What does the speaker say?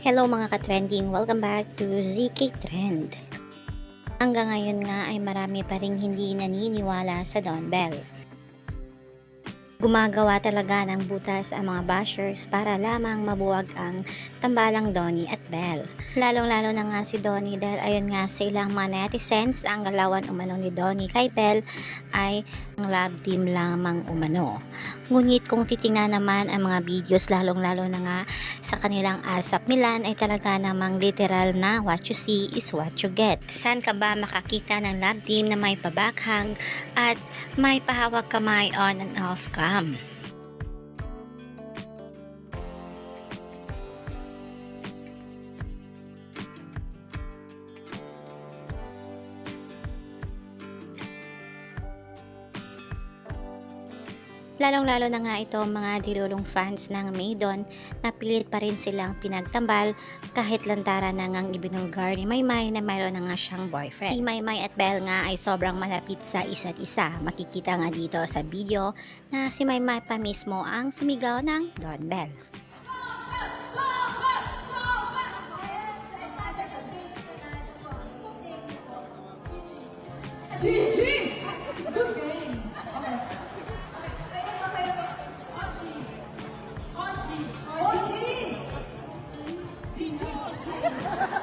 Hello mga ka-trending, welcome back to ZK Trend. Hanggang ngayon nga ay marami pa rin hindi naniniwala sa Don Bell. Gumagawa talaga ng butas ang mga bashers para lamang mabuwag ang tambalang Donnie at Bell. Lalong-lalo na nga si Donnie dahil ayon nga sa ilang mga netizens, ang galawan umano ni Donnie kay Bell ay ang love team lamang umano. Ngunit kung titingnan naman ang mga videos lalong-lalo na nga sa kanilang asap Milan ay talaga namang literal na what you see is what you get. Saan ka ba makakita ng love team na may pabakhang at may pahawak kamay on and off cam? Lalong-lalo na nga ito mga dilulong fans ng Maidon na pilit pa rin silang pinagtambal kahit lantaran na ngang ibinulgar ni Maymay na mayroon na nga siyang boyfriend. Si Maymay at Belle nga ay sobrang malapit sa isa't isa. Makikita nga dito sa video na si Maymay pa mismo ang sumigaw ng Don Bell. GG! Good game! Ha ha ha!